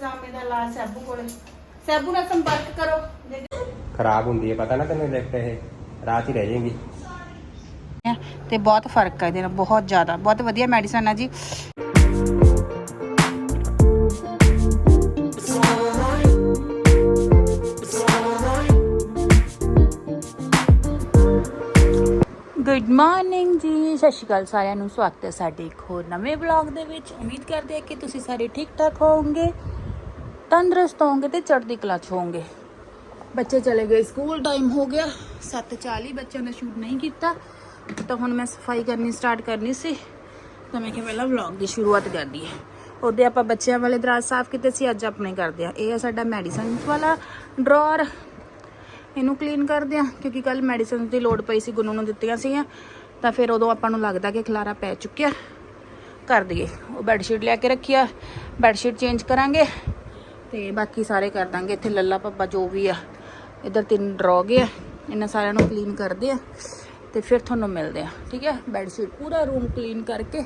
ਪਜਾਮੇ ਦਾ ਇਲਾਜ ਸੈਬੂ ਕੋਲੇ। ਸੈਬੂ ਨਾਲ ਸੰਪਰਕ ਕਰੋ। ਜੇ- ਖਰਾਬ ਹੁੰਦੀ ਹੈ ਪਤਾ ਨਾ ਤੈਨੂੰ ਲਿਫਟ ਇਹ। ਰਾਤ ਹੀ ਰਹਿ ਜਾਏਗੀ। ਤੇ ਬਹੁਤ ਫ਼ਰਕ ਹੈ ਇਹਦੇ ਨਾਲ ਬਹੁਤ ਜ਼ਿਆਦਾ ਬਹੁਤ ਵਧੀਆ ਮੈਡੀਸਨ ਹੈ ਜੀ। ਗੁੱਡ ਮਾਰਨਿੰਗ ਜੀ ਸਤਿ ਸ਼੍ਰੀ ਅਕਾਲ ਸਾਰਿਆਂ ਨੂੰ ਸਵਾਗਤ ਹੈ ਸਾਡੇ ਇੱਕ ਹੋਰ ਨਵੇਂ ਵਲੌਗ ਦੇ ਵਿੱਚ। ਉਮੀਦ ਕਰਦੇ ਹਾਂ ਕਿ ਤੁਸੀਂ ਸਾਰੇ ਠੀਕ ਠਾਕ ਹੋਵੋਗੇ। ਤੰਦਰੁਸਤ ਹੋਵੋਗੇ ਤੇ ਚੜ੍ਹਦੀ ਕਲਾ 'ਚ ਹੋਵੋਗੇ। ਬੱਚੇ ਚਲੇ ਗਏ ਸਕੂਲ ਟਾਈਮ ਹੋ ਗਿਆ। 7:40 ਬੱਚਿਆਂ ਦਾ ਸ਼ੂਟ ਨਹੀਂ ਕੀਤਾ। ਤਾਂ ਹੁਣ ਮੈਂ ਸਫ਼ਾਈ ਕਰਨੀ ਸਟਾਰਟ ਕਰਨੀ ਸੀ। ਤਾਂ ਮੈਂ ਕਿਹਾ ਪਹਿਲਾਂ ਵਲੌਗ ਦੀ ਸ਼ੁਰੂਆਤ ਕਰਦੀ ਹੈ। ਉਹਦੇ ਆਪਾਂ ਬੱਚਿਆਂ ਵਾਲੇ ਦਰਾਜ਼ ਸਾਫ਼ ਕੀਤੇ ਸੀ, ਅੱਜ ਆਪਣੇ ਕਰਦੇ ਆ ਇਹ ਆ ਸਾਡਾ ਮੈਡੀਸਨ ਵਾਲਾ ਡਰਾਅਰ ਇਹਨੂੰ ਕਲੀਨ ਕਰਦੇ ਆ ਕਿਉਂਕਿ ਕੱਲ ਮੈਡੀਸਨ ਦੀ ਲੋੜ ਪਈ ਸੀ ਗੁੰਨੂ ਨੂੰ ਦਿੱਤੀਆਂ ਸੀਗੀਆਂ। ਤਾਂ ਫਿਰ ਉਦੋਂ ਆਪਾਂ ਨੂੰ ਲੱਗਦਾ ਕਿ ਖਲਾਰਾ ਪੈ ਚੁੱਕਿਆ। ਕਰ ਦਈਏ। ਉਹ ਬੈੱਡ ਸ਼ੀਟ ਲਿਆ ਕੇ ਰੱਖੀ ਆ। ਬੈੱਡ ਸ਼ੀਟ ਚੇਂਜ ਕਰਾਂਗੇ। ਤੇ ਬਾਕੀ ਸਾਰੇ ਕਰ ਦਾਂਗੇ। ਇੱਥੇ ਲੱਲਾ ਪੱਪਾ ਜੋ ਵੀ ਆ, ਇੱਧਰ ਤਿੰਨ ਡਰੋਗੇ ਆ, ਇਹਨਾਂ ਸਾਰਿਆਂ ਨੂੰ ਕਲੀਨ ਕਰਦੇ ਆ ਤੇ ਫਿਰ ਤੁਹਾਨੂੰ ਮਿਲਦੇ ਆ, ਠੀਕ ਹੈ ਬੈੱਡ ਸ਼ੀਟ ਪੂਰਾ ਰੂਮ ਕਲੀਨ ਕਰਕੇ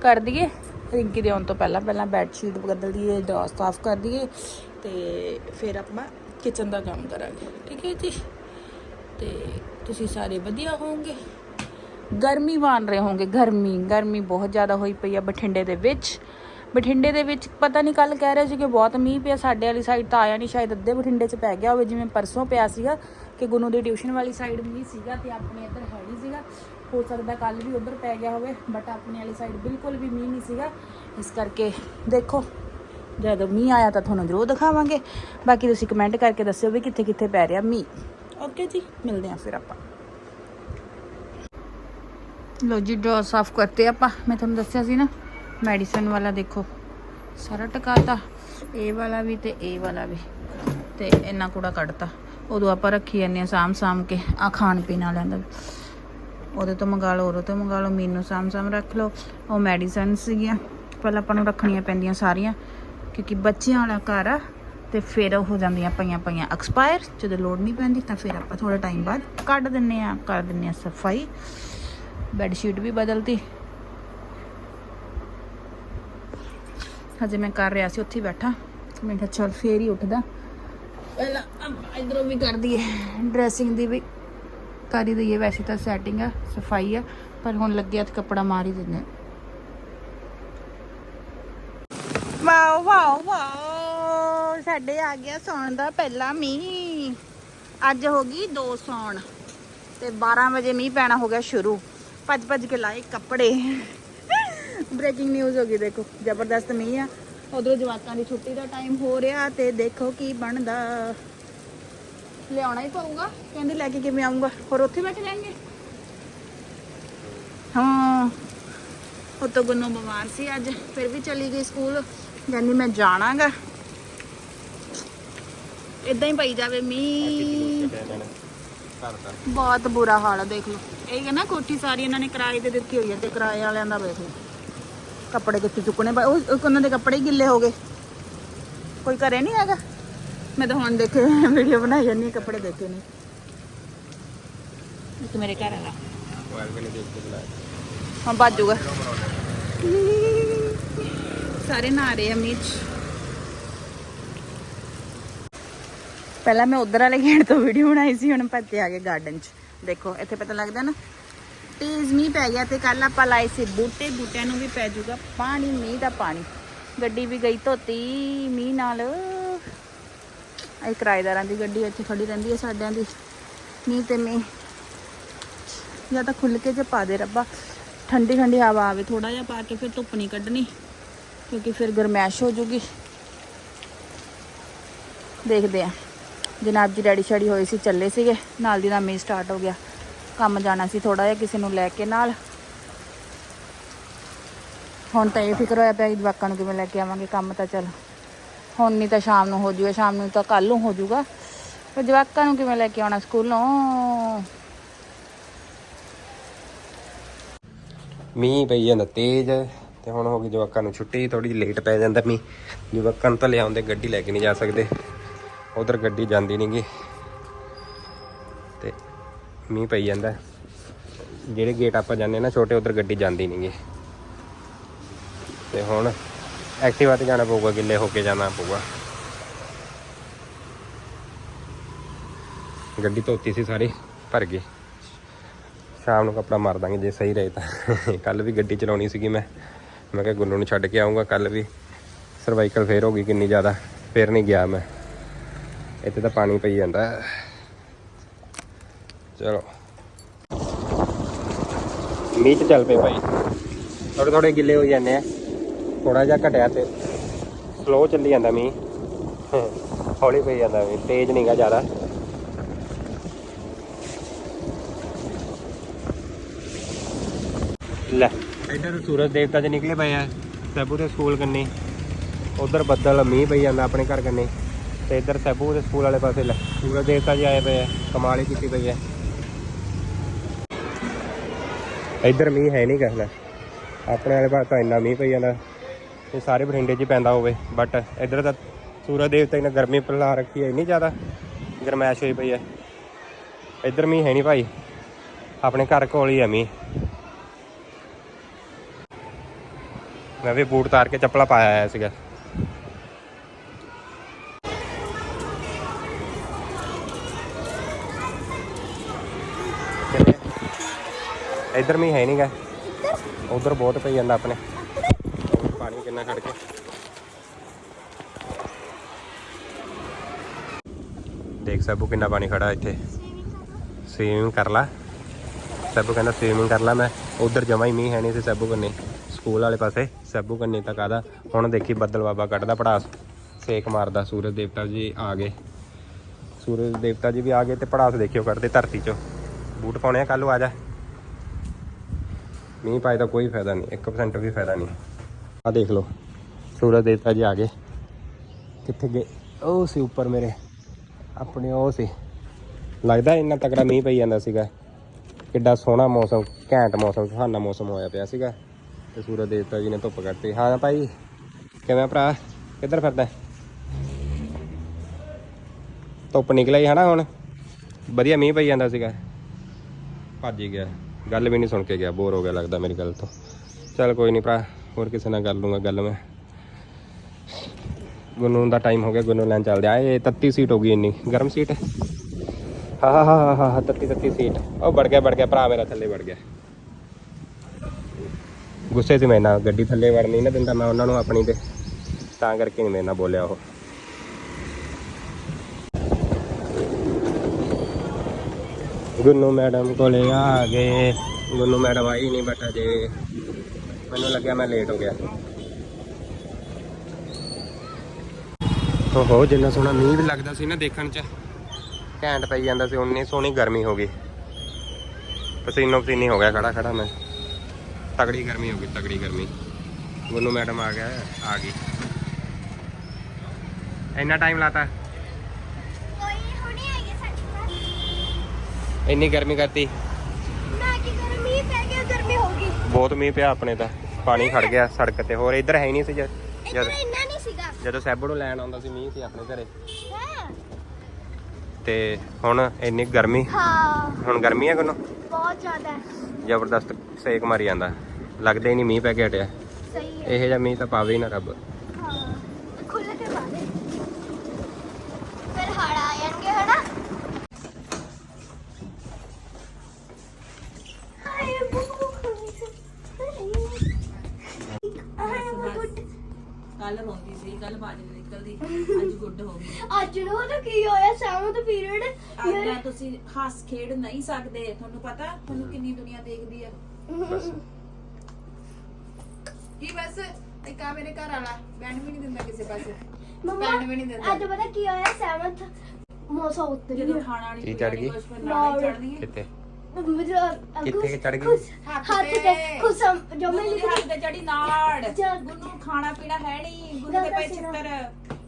ਕਰ ਦਈਏ। ਰਿੰਕੀ ਦੇ ਆਉਣ ਤੋਂ ਪਹਿਲਾਂ ਪਹਿਲਾਂ ਬੈੱਡ ਸ਼ੀਟ ਬਦਲ ਦਈਏ ਡੋਰ ਸਾਫ਼ ਕਰ ਦਈਏ ਤੇ ਫਿਰ ਆਪਾਂ ਕਿਚਨ ਦਾ ਕੰਮ ਕਰਾਂਗੇ, ਠੀਕ ਹੈ ਜੀ? ਤੇ ਤੁਸੀਂ ਸਾਰੇ ਵਧੀਆ ਹੋਵੋਗੇ। ਗਰਮੀ ਵਾਣ ਰਹੇ ਹੋਵੋਗੇ, ਗਰਮੀ ਗਰਮੀ ਬਹੁਤ ਜ਼ਿਆਦਾ ਹੋਈ ਪਈ ਆ ਬਠਿੰਡੇ ਦੇ ਵਿੱਚ। ਬਠਿੰਡੇ ਦੇ ਵਿੱਚ ਪਤਾ ਨਹੀਂ ਕੱਲ ਕਹਿ ਰਹੇ ਸੀ ਕਿ ਬਹੁਤ ਮੀਂਹ ਪਿਆ, ਸਾਡੇ ਵਾਲੀ ਸਾਈਡ ਤਾਂ ਆਇਆ ਨਹੀਂ ਸ਼ਾਇਦ ਅੱਧੇ ਬਠਿੰਡੇ 'ਚ ਪੈ ਗਿਆ ਹੋਵੇ, ਜਿਵੇਂ ਪਰਸੋਂ ਪਿਆ ਸੀਗਾ ਕਿ ਗੁਰੂ ਦੀ ਟਿਊਸ਼ਨ ਵਾਲੀ ਸਾਈਡ ਮੀਂਹ ਸੀਗਾ ਤੇ ਆਪਣੇ ਇੱਧਰ ਹੈ ਨਹੀਂ ਸੀਗਾ। ਹੋ ਸਕਦਾ ਕੱਲ ਵੀ ਉਧਰ ਪੈ ਗਿਆ ਹੋਵੇ ਬਟ ਆਪਣੇ ਵਾਲੀ ਸਾਈਡ ਬਿਲਕੁਲ ਵੀ ਮੀਂਹ ਨਹੀਂ ਸੀਗਾ। ਇਸ ਕਰਕੇ ਦੇਖੋ, ਜਦੋਂ ਮੀਂਹ ਆਇਆ ਤਾਂ ਤੁਹਾਨੂੰ ਜ਼ਰੂਰ ਦਿਖਾਵਾਂਗੇ। ਬਾਕੀ ਤੁਸੀਂ ਕਮੈਂਟ ਕਰਕੇ ਦੱਸਿਓ ਵੀ ਕਿੱਥੇ ਕਿੱਥੇ ਪੈ ਰਿਹਾ ਮੀਂਹ। ਓਕੇ ਜੀ, ਮਿਲਦੇ ਹਾਂ ਫਿਰ ਆਪਾਂ। ਲੋ ਜੀ ਡਰਾ ਸਾਫ਼ ਕਰਤੇ ਆਪਾਂ। ਮੈਂ ਤੁਹਾਨੂੰ ਦੱਸਿਆ ਸੀ ਨਾ ਮੈਡੀਸਨ ਵਾਲਾ ਦੇਖੋ। ਸਾਰਾ ਟਕਾਤਾ। ਇਹ ਵਾਲਾ ਵੀ ਤੇ ਇਹ ਵਾਲਾ ਵੀ। ਤੇ ਇੰਨਾ ਕੂੜਾ ਕੱਢਤਾ। ਉਦੋਂ ਆਪਾਂ ਰੱਖੀ ਜਾਂਦੇ ਆ ਸਾਮ ਸਾਮ ਕੇ। ਆ ਖਾਣ ਪੀਣ ਵਾਲਿਆਂ ਦਾ ਉਹਦੇ ਤੋਂ ਮੰਗਾ ਲਓ, ਉਹਦੇ ਤੋਂ ਮੰਗਾ ਲਓ। ਮੈਨੂੰ ਸਾਮ ਸਾਮ ਰੱਖ ਲਓ। ਉਹ ਮੈਡੀਸਨ ਸੀਗੀਆਂ। ਪਹਿਲਾਂ ਆਪਾਂ ਨੂੰ ਰੱਖਣੀਆਂ ਪੈਂਦੀਆਂ ਸਾਰੀਆਂ। ਕਿਉਂਕਿ ਬੱਚਿਆਂ ਵਾਲਾ ਘਰ ਆ ਤੇ ਫਿਰ ਉਹ ਹੋ ਜਾਂਦੀਆਂ ਪਈਆਂ ਪਈਆਂ ਐਕਸਪਾਇਰ। ਜਦੋਂ ਲੋੜ ਨਹੀਂ ਪੈਂਦੀ ਤਾਂ ਫਿਰ ਆਪਾਂ ਥੋੜਾ ਟਾਈਮ ਬਾਅਦ ਕੱਢ ਦਿੰਨੇ ਆ ਕਰ ਦਿੰਨੇ ਆ ਸਫ਼ਾਈ। ਬੈੱਡ ਸ਼ੀਟ ਵੀ ਬਦਲਤੀ। ਹਜੇ ਮੈਂ ਕਰ ਰਿਹਾ ਸੀ, ਉੱਥੇ ਬੈਠਾ। ਮੈਂ ਕਿਹਾ ਚਲ ਫੇਰ ਹੀ ਉੱਠਦਾ। ਪਹਿਲਾਂ ਇਧਰੋਂ ਵੀ ਕਰ ਦਈਏ ਡਰੈਸਿੰਗ ਦੀ ਵੀ ਕਰ ਹੀ ਦਈਏ, ਵੈਸੇ ਤਾਂ ਸੈਟਿੰਗ ਆ, ਸਫ਼ਾਈ ਆ, ਪਰ ਹੁਣ ਲੱਗਿਆ ਤੇ ਕੱਪੜਾ ਮਾਰ ਹੀ ਦਿੰਦੇ ਵਾਓ ਵਾਓ ਵਾਓ, ਸਾਡੇ ਆ ਗਿਆ ਸੌਣ ਦਾ ਪਹਿਲਾ ਮੀਂਹ। ਅੱਜ ਹੋ ਗਈ 2 ਸੌਣ, ਤੇ 12 ਵਜੇ ਮੀਂਹ ਪੈਣਾ ਹੋ ਗਿਆ ਸ਼ੁਰੂ। ਭੱਜ ਭੱਜ ਕੇ ਲਾਏ ਕੱਪੜੇ। ਬ੍ਰੇਕਿੰਗ ਨਿਊਜ਼ ਹੋ ਗਈ, ਦੇਖੋ, ਜ਼ਬਰਦਸਤ ਮੀਂਹ ਆ। ਉਧਰੋਂ ਜਵਾਕਾਂ ਦੀ ਛੁੱਟੀ ਦਾ ਟਾਈਮ ਹੋ ਰਿਹਾ ਤੇ ਦੇਖੋ ਕੀ ਬਣਦਾ। ਲਿਆਉਣਾ ਹੀ ਪਊਗਾ। ਕਹਿੰਦੇ ਲੈ ਕੇ ਕਿਵੇਂ ਆਉਂਗਾ ਹੋਰ ਉੱਥੇ ਬੈਠ ਜਾਣਗੇ ਹਾਂ, ਉਹ ਤਾਂ ਗੁੰਨੋ ਬਿਮਾਰ ਸੀ ਅੱਜ, ਫਿਰ ਵੀ ਚਲੀ ਗਈ ਸਕੂਲ। ਕਹਿੰਦੀ ਮੈਂ ਜਾਣਾਗਾ। ਇਦਾਂ ਹੀ ਪਈ ਜਾਵੇ ਮੀ ਬਹੁਤ ਬੁਰਾ ਹਾਲ ਆ, ਦੇਖ ਲਓ। ਇਹ ਹੈ ਨਾ ਕੋਠੀ ਸਾਰੀ ਇਹਨਾਂ ਨੇ ਕਿਰਾਏ ਤੇ ਦਿੱਤੀ ਹੋਈ ਹੈ ਤੇ ਕਿਰਾਏ ਵਾਲਿਆਂ ਦਾ ਵੇਖ ਲਓ। ਕੱਪੜੇ ਕਿੱਥੇ ਚੁੱਕਣੇ? ਪਏ ਉਹ ਉਹ ਉਹਨਾਂ ਦੇ ਕੱਪੜੇ ਹੀ ਗਿੱਲੇ ਹੋ ਗਏ। ਕੋਈ ਘਰੇ ਨਹੀਂ ਹੈਗਾ? ਮੈਂ ਤਾਂ ਹੁਣ ਦੇਖੇ ਵੀਡੀਓ ਬਣਾਈ ਜਾਂਦੀ ਹਾਂ, ਕੱਪੜੇ ਦੇਖੇ ਨਹੀਂ। ਇੱਕ ਮੇਰੇ ਘਰ ਵਾਲਾ। ਹਾਂ ਬਾਜੂਗਾ ਸਾਰੇ ਨਹਾ ਰਹੇ ਆ ਮੀਂਹ 'ਚ ਪਹਿਲਾਂ ਮੈਂ ਉਧਰ ਵਾਲੇ ਗੇਟ ਤੋਂ ਵੀਡੀਓ ਬਣਾਈ ਸੀ ਹੁਣ ਪੱਤੇ ਆ ਗਏ ਗਾਰਡਨ 'ਚ। ਦੇਖੋ ਇੱਥੇ ਪਤਾ ਲੱਗਦਾ ਨਾ ਤੇਜ਼ ਮੀਂਹ ਪੈ ਗਿਆ ਤੇ ਕੱਲ ਆਪਾਂ ਲਾਏ ਸੀ ਬੂਟੇ, ਬੂਟਿਆਂ ਨੂੰ ਵੀ ਪੈ ਜਾਊਗਾ ਪਾਣੀ, ਮੀਂਹ ਦਾ ਪਾਣੀ। ਗੱਡੀ ਵੀ ਗਈ ਧੋਤੀ, ਮੀਂਹ ਨਾਲ। ਇਹ ਕਿਰਾਏਦਾਰਾਂ ਦੀ ਗੱਡੀ ਇੱਥੇ ਖੜੀ ਰਹਿੰਦੀ ਹੈ ਸਾਡਿਆਂ ਦੀ। ਮੀਂਹ ਤੇ ਮੀਂਹ। ਜਾਂ ਤਾਂ ਖੁੱਲ ਕੇ ਜੇ ਪਾ ਦੇ ਰੱਬਾ। ਠੰਡੀ ਠੰਡੀ ਹਵਾ ਆਵੇ ਥੋੜਾ ਜਿਹਾ ਪਾ ਕੇ ਫਿਰ ਧੁੱਪ ਨਹੀਂ ਕੱਢਣੀ, ਕਿਉਂਕਿ ਫਿਰ ਗਰਮੈਸ਼ ਹੋ ਜੂਗੀ ਦੇਖਦੇ ਆ। ਜਨਾਬ ਜੀ ਡੈਡੀ ਸ਼ੈਡੀ ਹੋਏ ਸੀ, ਚੱਲੇ ਸੀਗੇ, ਨਾਲ ਦੀ ਨਾਲ ਮੀਂਹ ਸਟਾਰਟ ਹੋ ਗਿਆ। ਕੰਮ ਜਾਣਾ ਸੀ ਥੋੜਾ ਜਿਹਾ ਕਿਸੇ ਨੂੰ ਲੈ ਕੇ ਨਾਲ। ਹੁਣ ਤਾਂ ਇਹ ਫਿਕਰ ਹੋਇਆ ਪਿਆ ਕਿ ਜਵਾਕਾਂ ਨੂੰ ਕਿਵੇਂ ਲੈ ਕੇ ਆਵਾਂਗੇ, ਕੰਮ ਤਾਂ ਚੱਲ। ਹੁਣ ਨਹੀਂ ਤਾਂ ਸ਼ਾਮ ਨੂੰ ਹੋ ਜੂਗਾ ਸ਼ਾਮ ਨੂੰ ਤਾਂ ਕੱਲ ਨੂੰ ਹੋ ਜੂਗਾ ਪਰ ਜਵਾਕਾਂ ਨੂੰ ਕਿਵੇਂ ਲੈ ਕੇ ਆਉਣਾ ਸਕੂਲੋਂ? ਮੀਂਹ ਪਈ ਜਾਂਦਾ ਤੇਜ਼ ਤੇ ਹੁਣ ਹੋ ਗਈ ਜਵਾਕਾਂ ਨੂੰ ਛੁੱਟੀ ਥੋੜੀ ਲੇਟ ਪੈ ਜਾਂਦਾ ਮੀਂਹ। ਜਵਾਕਾਂ ਨੂੰ ਤਾਂ ਲਿਆਉਂਦੇ, ਗੱਡੀ ਲੈ ਕੇ ਨਹੀਂ ਜਾ ਸਕਦੇ। ਉਧਰ ਗੱਡੀ ਜਾਂਦੀ ਨਹੀਂਗੀ ਤੇ ਮੀਂਹ ਪਈ ਜਾਂਦਾ। ਜਿਹੜੇ ਗੇਟ ਆਪਾਂ ਜਾਂਦੇ ਨਾ, ਛੋਟੇ ਉਧਰ ਗੱਡੀ ਜਾਂਦੀ ਨਹੀਂਗੀ ਤੇ ਹੁਣ ਐਕਟਿਵਾ ਤੇ ਜਾਣਾ ਪਊਗਾ, ਗਿੱਲੇ ਹੋ ਕੇ ਜਾਣਾ ਪਊਗਾ। ਗੱਡੀ ਧੋਤੀ ਸੀ ਸਾਰੀ, ਭਰ ਗਈ। ਸ਼ਾਮ ਨੂੰ ਕੱਪੜਾ ਮਾਰ ਦਾਂਗੇ, ਜੇ ਸਹੀ ਰਹੇ ਤਾਂ। ਕੱਲ ਵੀ ਗੱਡੀ ਚਲਾਉਣੀ ਸੀਗੀ ਮੈਂ। ਮੈਂ ਕਿਹਾ ਗੁੱਲੂ ਨੂੰ ਛੱਡ ਕੇ ਆਉਂਗਾ ਕੱਲ ਵੀ। ਸਰਵਾਈਕਲ ਫੇਰ ਹੋ ਗਈ ਕਿੰਨੀ ਜ਼ਿਆਦਾ, ਫੇਰ ਨਹੀਂ ਗਿਆ ਮੈਂ। ਇੱਥੇ ਤਾਂ ਪਾਣੀ ਪਈ ਜਾਂਦਾ। ਚਲੋ। ਮੀਂਹ ਤੇ ਚੱਲ ਪਏ ਭਾਈ। ਥੋੜੇ ਥੋੜੇ ਗਿੱਲੇ ਹੋ ਜਾਂਦੇ ਆ। ਥੋੜਾ ਜਿਹਾ ਘਟਿਆ ਤੇ ਸਲੋ ਚੱਲੀ ਜਾਂਦਾ ਮੀਂਹ। ਹੌਲੀ ਪਈ ਜਾਂਦਾ ਮੀਂਹ, ਤੇਜ਼ ਨਹੀਂਗਾ ਜ਼ਿਆਦਾ। ਲੈ, ਇੱਧਰ ਸੂਰਜ ਦੇਵਤਾ ਜੀ ਨਿਕਲੇ ਪਏ ਆ, ਸੈਬੂ ਦੇ ਸਕੂਲ ਕੰਨੀ। ਉਧਰ ਬੱਦਲ, ਮੀਂਹ ਪਈ ਜਾਂਦਾ ਆਪਣੇ ਘਰ ਕੰਨੀ। ਤੇ ਇੱਧਰ ਸੈਬੂ ਦੇ ਸਕੂਲ ਵਾਲੇ ਪਾਸੇ ਲੈ, ਸੂਰਜ ਦੇਵਤਾ ਜੀ ਆਏ ਪਏ ਆ, ਕਮਾਲ ਹੀ ਕੀਤੀ ਪਈ ਆ। ਇੱਧਰ ਮੀਂਹ ਹੈ ਨਹੀਂ ਕਹਿੰਦਾ ਆਪਣੇ ਵਾਲੇ ਪਾਸੇ ਤਾਂ ਇੰਨਾ ਮੀਂਹ ਪਈ ਜਾਂਦਾ। ਇਹ ਸਾਰੇ ਬਠਿੰਡੇ 'ਚ ਹੀ ਪੈਂਦਾ ਹੋਵੇ ਬਟ ਇੱਧਰ ਤਾਂ ਸੂਰਜ ਦੇਵਤਾ ਜੀ ਨੇ ਗਰਮੀ ਪਲਾ ਰੱਖੀ ਹੈ, ਇੰਨੀ ਜ਼ਿਆਦਾ ਗਰਮੈਸ਼ ਹੋਈ ਪਈ ਹੈ। ਇੱਧਰ ਮੀਂਹ ਹੈ ਨਹੀਂ ਭਾਈ। ਆਪਣੇ ਘਰ ਕੋਲ ਹੀ ਹੈ ਮੀਂਹ। ਮੈਂ ਵੀ ਬੂਟ ਤਾਰ ਕੇ ਚੱਪਲਾ ਪਾਇਆ ਆਇਆ ਸੀਗਾ। ਇੱਧਰ ਮੀਂਹ ਹੈ ਨਹੀਂਗਾ ਉਧਰ ਬਹੁਤ ਪਈ ਜਾਂਦਾ ਆਪਣੇ। ਪਾਣੀ ਕਿੰਨਾ ਖੜ ਕੇ ਦੇਖ ਸਭੂ ਕਿੰਨਾ ਪਾਣੀ ਖੜਾ ਇੱਥੇ। ਸਵੀਮਿੰਗ ਕਰ ਲਾ। ਸਭੂ ਕਹਿੰਦਾ ਸਵੀਮਿੰਗ ਕਰ ਲਾ ਮੈਂ। ਉਧਰ ਜਮਾ ਹੀ ਮੀਂਹ ਹੈ ਨਹੀਂ ਸੀ ਸਭੂ ਕੰਨੇ। ਸਕੂਲ ਵਾਲੇ ਪਾਸੇ ਸਭੂ ਕੰਨੇ ਤੱਕ ਆਦਾ। ਹੁਣ ਦੇਖੀ ਬੱਦਲ ਬਾਬਾ ਕੱਢਦਾ ਪੜਾਸ। ਸੇਕ ਮਾਰਦਾ ਸੂਰਜ ਦੇਵਤਾ ਜੀ ਆ ਗਏ। ਸੂਰਜ ਦੇਵਤਾ ਜੀ ਵੀ ਆ ਗਏ ਤੇ ਪੜਾਸ ਦੇਖਿਓ ਕੱਢਦੇ ਧਰਤੀ ਚੋਂ। ਬੂਟ ਪਾਉਣੇ ਆ ਕੱਲ ਨੂੰ ਆ ਜਾ। ਮੀਂਹ ਪਾਏ ਤਾਂ ਕੋਈ ਫਾਇਦਾ ਨਹੀਂ 1% ਵੀ ਫਾਇਦਾ ਨਹੀਂ। ਆ ਦੇਖ ਲਓ, ਸੂਰਜ ਦੇਵਤਾ ਜੀ ਆ ਗਏ। ਕਿੱਥੇ ਗਏ? ਉਹ ਸੀ ਉੱਪਰ ਮੇਰੇ, ਆਪਣੇ ਉਹ ਸੀ। ਲੱਗਦਾ ਇੰਨਾ ਤਕੜਾ ਮੀਂਹ ਪਈ ਜਾਂਦਾ ਸੀਗਾ। ਕਿੱਡਾ ਸੋਹਣਾ ਮੌਸਮ, ਘੈਂਟ ਮੌਸਮ, ਸੁਹਾਨਾ ਮੌਸਮ ਹੋਇਆ ਪਿਆ ਸੀਗਾ। ਤੇ ਸੂਰਜ ਦੇਵਤਾ ਜੀ ਨੇ ਧੁੱਪ ਕੱਢਤੀ। ਹਾਂ ਭਾਈ, ਕਿਵੇਂ ਭਰਾ? ਕਿੱਧਰ ਫਿਰਦਾ? ਧੁੱਪ ਨਿਕਲਿਆ ਹੀ ਹਨਾ ਹੁਣ? ਵਧੀਆ ਮੀਂਹ ਪਈ ਜਾਂਦਾ ਸੀਗਾ। ਭੱਜ ਗਿਆ। ਗੱਲ ਵੀ ਨਹੀਂ ਸੁਣ ਕੇ ਗਿਆ ਬੋਰ ਹੋ ਗਿਆ ਲੱਗਦਾ ਮੇਰੀ ਗੱਲ ਤੋਂ। ਚੱਲ ਕੋਈ ਨਹੀਂ ਭਰਾ, ਹੋਰ ਕਿਸੇ ਨਾਲ ਕਰ ਲੂੰਗਾ ਗੱਲ ਮੈਂ। ਗੁੰਨੂ ਦਾ ਟਾਈਮ ਹੋ ਗਿਆ, ਗੁੰਨੂ ਲੈਣ ਚੱਲਦੇ ਆ। ਇਹ ਤੱਤੀ ਸੀਟ ਹੋ ਗਈ ਇੰਨੀ, ਗਰਮ ਸੀਟ ਹੈ, ਹਾਂ ਹਾਂ ਹਾਂ ਹਾਂ ਹਾਂ, ਤੱਤੀ ਸੀਟ ਉਹ ਵੜ ਗਿਆ ਵੜ ਗਿਆ, ਭਰਾ ਮੇਰਾ ਥੱਲੇ ਵੜ ਗਿਆ। ਗੁੱਸੇ 'ਚ ਮੈਂ ਨਾ ਗੱਡੀ ਥੱਲੇ ਵੜਨੀ ਨਾ ਦਿੰਦਾ, ਮੈਂ ਉਹਨਾਂ ਨੂੰ ਆਪਣੀ ਤੇ। ਤਾਂ ਕਰਕੇ ਨਹੀਂ ਮੇਰੇ ਨਾਲ ਬੋਲਿਆ ਉਹ। ਗੁੰਨੂ ਮੈਡਮ ਕੋਲੇ ਆ ਗਏ। ਗੁੰਨੂ ਮੈਡਮ ਆਈ ਨਹੀਂ ਬਟ ਅਜੇ ਮੈਨੂੰ ਲੱਗਿਆ ਮੈਂ ਲੇਟ ਹੋ ਗਿਆ। ਓਹੋ, ਜਿੰਨਾ ਸੋਹਣਾ ਮੀਂਹ ਵੀ ਲੱਗਦਾ ਸੀ ਨਾ ਦੇਖਣ 'ਚ। ਘੈਂਟ ਪਈ ਜਾਂਦਾ ਸੀ ਉਨੀ ਸੋਹਣੀ ਗਰਮੀ ਹੋ ਗਈ। ਪਸੀਨੋ ਪਸੀਨੀ ਹੋ ਗਿਆ, ਖੜਾ ਖੜਾ ਮੈਂ। ਤਗੜੀ ਗਰਮੀ ਹੋ ਗਈ, ਤਗੜੀ ਗਰਮੀ। ਗੁੰਨੂ ਮੈਡਮ ਆ ਗਿਆ, ਆ ਗਈ। ਇੰਨਾ ਟਾਈਮ ਲਾਤਾ ਕੋਈ ਹੁਣੇ ਆਈ ਸਾਡੀ ਇੰਨੀ ਗਰਮੀ ਕਰਤੀ। ਮੈਂ ਕੀ ਕਰਾਂ ਮੀਂਹ ਪੈ ਗਿਆ ਗਰਮੀ ਹੋ ਗਈ। ਬਹੁਤ ਮੀਂਹ ਪਿਆ ਆਪਣੇ ਤਾਂ। ਪਾਣੀ ਖੜ ਗਿਆ ਸੜਕ ਤੇ ਹੋਰ ਇੱਧਰ ਹੈ ਹੀ ਨਹੀਂ ਸੀ ਜਦ ਇੱਧਰ ਇੰਨਾ ਨਹੀਂ ਸੀਗਾ। ਜਦੋਂ ਸੈਬੂ ਨੂੰ ਲੈਣ ਆਉਂਦਾ ਸੀ ਮੀਂਹ ਸੀ ਆਪਣੇ ਘਰੇ। ਹੈ। ਤੇ ਹੁਣ ਇੰਨੀ ਗਰਮੀ ਹਾਂ। ਹੁਣ ਗਰਮੀ ਹੈ ਕੋਨੂੰ? ਬਹੁਤ ਜ਼ਿਆਦਾ। ਹੈ। ਜ਼ਬਰਦਸਤ ਸੇਕ ਮਾਰੀ ਜਾਂਦਾ। ਲੱਗਦਾ ਹੀ ਨਹੀਂ ਮੀਂਹ ਪੈ ਕੇ ਹਟਿਆ। ਸਹੀ ਹੈ। ਇਹੋ ਜਿਹਾ ਮੀਂਹ ਤਾਂ ਪਾਵੇ ਹੀ ਨਾ ਰੱਬ ਹਾਂ ਖੁੱਲੇ ਤੇ ਬਾਦੇ ਫਿਰ ਹੜ ਆ ਜਾਣਗੇ ਹਨਾ ਹਾਏ ਬੁੱਬੂ ਹਾਏ ਗੁੱਡ ਕੱਲ ਰੋਂਦੀ ਸੀ ਕੱਲ ਬਾਜ ਨਿਕਲਦੀ ਅੱਜ ਗੁੱਡ ਹੋ ਗਈ ਅੱਜ ਨੂੰ ਤਾਂ ਕੀ ਹੋਇਆ ਸੈਵਨਥ ਪੀਰੀਅਡ ਅੱਜ ਤਾਂ ਤੁਸੀਂ ਹੱਸ ਖੇਡ ਨਹੀਂ ਸਕਦੇ ਤੁਹਾਨੂੰ ਪਤਾ? ਤੁਹਾਨੂੰ ਕਿੰਨੀ ਦੁਨੀਆ ਦੇਖਦੀ ਆ। ਬਸ। ਕੀ ਬਸ? ਇੱਕ ਆ ਮੇਰੇ ਘਰ ਵਾਲਾ ਬੈਣ ਵੀ ਨਹੀਂ ਦਿੰਦਾ ਕਿਸੇ ਪਾਸੇ। ਮੰਮਾ ਪੈਣ ਵੀ ਨਹੀਂ ਦਿੰਦਾ। ਅੱਜ ਪਤਾ ਕੀ ਹੋਇਆ? ਸੈਵਨਥ ਮੌਸਾ ਉੱਤਰ ਜਦੋਂ ਖਾਣਾ ਨਹੀਂ ਕੀ ਚੜ੍ਹ ਗਈ? ਨਾਲ ਚੜਨੀ ਹੈ? ਕਿੱਥੇ? ਮਤਲਬ ਕਿੱਥੇ ਚੜ੍ਹ ਗਈ? ਹੱਥ ਹੱਥ ਤੇ। ਤੇ। ਖੁਸ਼ਮ ਜੋ ਮੈਂ ਗੁੰਨੂ ਦੀ ਹੱਥ ਤੇ ਚੜੀ ਨਾੜ। ਗੁੰਨੂ ਖਾਣਾ ਪੀਣਾ ਹੈ ਨਹੀਂ। ਗੁੰਨੂ ਦੇ ਗੱਲ ਤਾਂ ਚਿੱਤਰ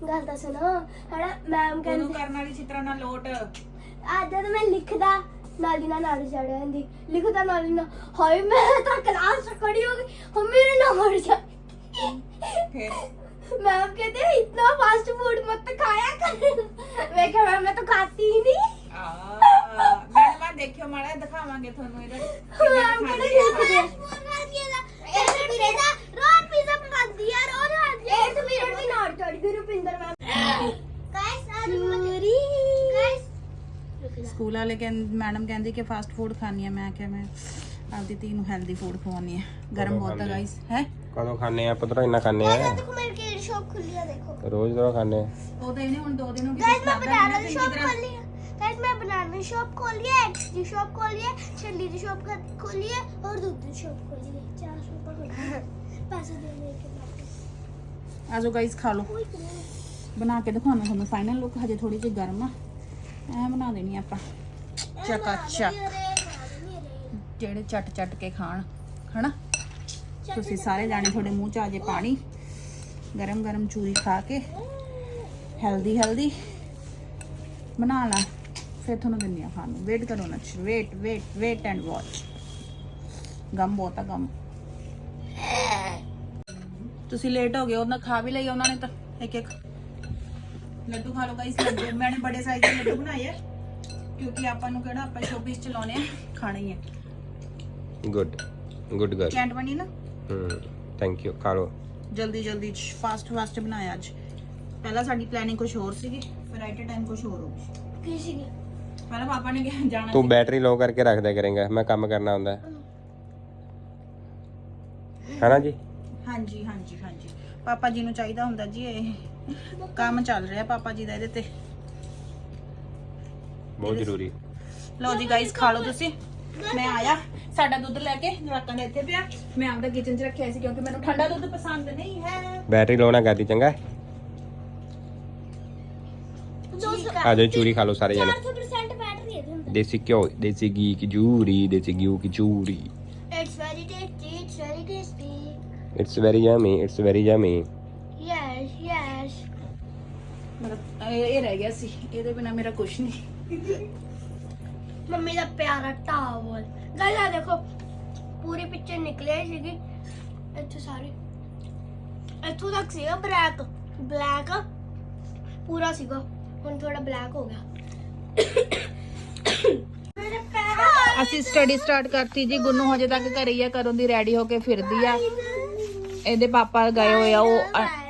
ਗੱਲ ਤਾਂ ਸੁਣੋ। ਹਣਾ ਮੈਮ ਗੁੰਨੂ ਕਹਿੰਦੀ ਕਰਨ ਵਾਲੀ ਚਿੱਤਰਾਂ ਨਾਲ ਲੋਟ। ਅੱਜ ਜਦ ਮੈਂ ਲਿਖਦਾ ਨਾਲ ਦੀ ਨਾਲ ਨਾਲ ਚੜ ਜਾਂਦੀ ਲਿਖਦਾ ਨਾਲ ਦੀ ਨਾਲ ਹਾਏ ਮੈਂ ਤਾਂ ਕਲਾਸ ਚ ਖੜੀ ਹੋ ਗਈ ਹੁਣ ਮੇਰੇ ਨਾਲ ਮਰ ਜਾ ਫਿਰ मैम कहते हैं इतना फास्ट फूड मत खाया कर मैं कहा मैम मैं तो खाती ही नहीं ਆ ਮੈਡਮਾਂ ਦੇਖਿਓ ਮਾੜਾ ਦਿਖਾਵਾਂਗੇ ਤੁਹਾਨੂੰ ਇਹਦਾ ਵੇਲੇ ਕਹਿੰਦੇ ਮੈਡਮ ਕਹਿੰਦੀ ਕਿ ਫਾਸਟ ਫੂਡ ਖਾਣੀ ਆ ਮੈਂ ਕਿਹਾ ਮੈਂ ਆਪਦੀ ਧੀ ਨੂੰ ਹੈਲਦੀ ਫੂਡ ਖਵਾਉਣੀ ਆ ਗਰਮ ਬਹੁਤ ਆ ਗਾਇਸ ਹੈ ਕਦੋਂ ਖਾਣੇ ਆ ਪਤਰਾ ਇੰਨਾ ਖਾਣੇ ਆ ਦੇਖੋ ਮੇਰੀ ਕਿਹੜੀ ਸ਼ੌਪ ਖੁੱਲੀ ਆ ਦੇਖੋ ਰੋਜ਼ ਦਾ ਖਾਣੇ ਉਹ ਤਾਂ ਇਹਨੇ ਹੁਣ ਦੋ ਦਿਨ ਹੋ ਗਏ ਗਾਇਸ ਮੈਂ ਬਨਾਨਾ ਦੀ ਸ਼ੌਪ ਖੋਲੀ ਆ ਗਾਇਸ ਮੈਂ ਬਨਾਨਾ ਦੀ ਸ਼ੌਪ ਖੋਲੀ ਆ ਐਗਸ ਦੀ ਸ਼ੌਪ ਖੋਲੀ ਆ ਛੱਲੀ ਦੀ ਸ਼ੌਪ ਖੋਲੀ ਆ ਔਰ ਦੁੱਧ ਦੀ ਸ਼ੌਪ ਖੋਲੀ ਆ ਚਾਰ ਸ਼ੌਪ ਖੋਲੀ ਪੈਸੇ ਦੇ ਲੈ ਕੇ ਵਾਪਸ ਆਜੋ ਗਾਇਸ ਖਾ ਲਓ ਬਣਾ ਕੇ ਦਿਖਾਉਣਾ ਤੁਹਾਨੂੰ ਫਾਈਨਲ ਲੁੱਕ ਹਜੇ ਥੋੜੀ ਜਿਹੀ ਗਰਮ ਆ ਐ ਬਣਾ ਦੇਣੀ ਆਪਾਂ ਚੱਕਾ ਚੱਕ। ਜਿਹੜੇ ਚੱਟ ਚੱਟ ਕੇ ਖਾਣ, ਹਨਾ? ਤੁਸੀਂ ਸਾਰੇ ਜਾਣੇ ਤੁਹਾਡੇ ਮੂੰਹ ਚ ਆ ਜੇ ਪਾਣੀ। ਗਰਮ ਗਰਮ ਚੂਰੀ ਖਾ ਕੇ ਹੈਲਦੀ ਹੈਲਦੀ ਬਣਾ ਲਾ। ਫਿਰ ਤੁਹਾਨੂੰ ਦਿੰਦੀ ਆ ਖਾਣ ਨੂੰ। ਵੇਟ ਕਰੋ ਨਾ wait wait wait and watch ਗਮ ਬਹੁਤ ਆ, ਗਮ। ਤੁਸੀਂ ਲੇਟ ਹੋ ਗਏ, ਉਹਨਾਂ ਖਾ ਵੀ ਲਈ ਉਹਨਾਂ ਨੇ ਤਾਂ। ਇੱਕ ਇੱਕ ਲੱਡੂ ਖਾ ਲਓ ਗਾਈਸ ਲੱਡੂ। ਮੈਨੇ ਬੜੇ ਸਾਈਜ਼ ਦੇ ਲੱਡੂ ਬਣਾਏ ਆ। ਕਿਉਂਕਿ ਆਪਾਂ ਨੂੰ ਕਿਹੜਾ ਆਪਾਂ ਸ਼ੋਪੀਸ ਚਲਾਉਣੇ ਆ ਖਾਣਾ ਹੀ ਹੈ ਗੁੱਡ ਗੁੱਡ ਗਰਲ ਕੈਂਟ ਬਣੀ ਨਾ? ਹੂੰ ਥੈਂਕ ਯੂ ਖਾ ਜਲਦੀ ਜਲਦੀ ਫਾਸਟ ਫਾਸਟ ਬਣਾਇਆ ਅੱਜ। ਪਹਿਲਾਂ ਸਾਡੀ ਪਲੈਨਿੰਗ ਕੁਝ ਹੋਰ ਸੀਗੀ ਫਿਰ ਰਾਈਟ ਟਾਈਮ ਕੁਝ ਹੋਰ ਹੋ ਗਈ। ਕੀ ਸੀਗੀ? ਪਹਿਲਾਂ ਪਾਪਾ ਨੇ ਕਿਹਾ ਜਾਣਾ ਤੂੰ ਬੈਟਰੀ ਲੋ ਕਰਕੇ ਰੱਖ ਦਿਆ ਕਰੇਗਾ ਮੈਂ ਕੰਮ ਕਰਨਾ ਹੁੰਦਾ। ਹੈ ਨਾ ਜੀ? ਹਾਂਜੀ ਹਾਂਜੀ ਹਾਂਜੀ। ਪਾਪਾ ਜੀ ਨੂੰ ਚਾਹੀਦਾ ਹੁੰਦਾ ਜੀ ਇਹ ਕੰਮ ਚੱਲ ਰਿਹਾ ਪਾਪਾ ਜੀ ਦਾ ਇਹਦੇ ਤੇ। ਬਹੁਤ ਜ਼ਰੂਰੀ ਲਓ ਜੀ ਗਾਇਸ ਖਾ ਲਓ ਤੁਸੀਂ। ਮੈਂ ਆਇਆ ਸਾਡਾ ਦੁੱਧ ਲੈ ਕੇ ਜਵਾਕਾਂ ਦੇ ਇੱਥੇ ਪਿਆ। ਮੈਂ ਆਪਦਾ ਕਿਚਨ 'ਚ ਰੱਖਿਆ ਸੀ ਕਿਉਂਕਿ ਮੈਨੂੰ ਠੰਡਾ ਦੁੱਧ ਪਸੰਦ ਨਹੀਂ ਹੈ। ਬੈਟਰੀ ਲਾਉਣਾ ਕਰਦੀ ਚੰਗਾ ਆ। ਜਾਓ ਚੂਰੀ ਖਾ ਲਓ ਸਾਰੇ ਜਣੇ। 400% ਬੈਟਰੀ ਹੈ ਤੁਹਾਨੂੰ ਦੇਸੀ ਘਿਓ ਦੇਸੀ ਘੀ ਕੀ ਜੂਰੀ ਦੇਸੀ ਘਿਓ ਕੀ ਚੂਰੀ। It's very tasty it's very tasty it's very yummy it's very yummy yes yes ਮਤਲਬ ਇਹ ਰਹਿ ਗਿਆ ਸੀ। ਇਹਦੇ ਬਿਨਾ ਮੇਰਾ ਕੁਝ ਨਹੀਂ। ਮੰਮੀ ਦਾ ਪਿਆਰਾ ਟਾਵਲ ਗਾਇਸ ਆ ਦੇਖੋ ਪੂਰੀ ਪਿਕਚਰ ਨਿਕਲੇ ਸੀਗੀ। ਇੱਥੇ ਸਾਰੇ ਇੱਥੋਂ ਤੱਕ ਸੀਗਾ ਬਲੈਕ ਬਲੈਕ ਪੂਰਾ ਸੀਗਾ। ਹੁਣ ਥੋੜਾ ਬਲੈਕ ਹੋ ਗਿਆ। ਮੇਰੇ ਪੈਰ ਅਸੀਂ ਸਟੱਡੀ ਸਟਾਰਟ ਕਰਤੀ ਜੀ ਗੁੰਨੂ ਹਜੇ ਤੱਕ ਘਰੇ ਹੀ ਆ ਕਦੋਂ ਦੀ ਰੈਡੀ ਹੋ ਕੇ ਫਿਰਦੀ ਆ। ਇਹਦੇ ਪਾਪਾ ਗਏ ਹੋਏ ਆ ਉਹ ਅ-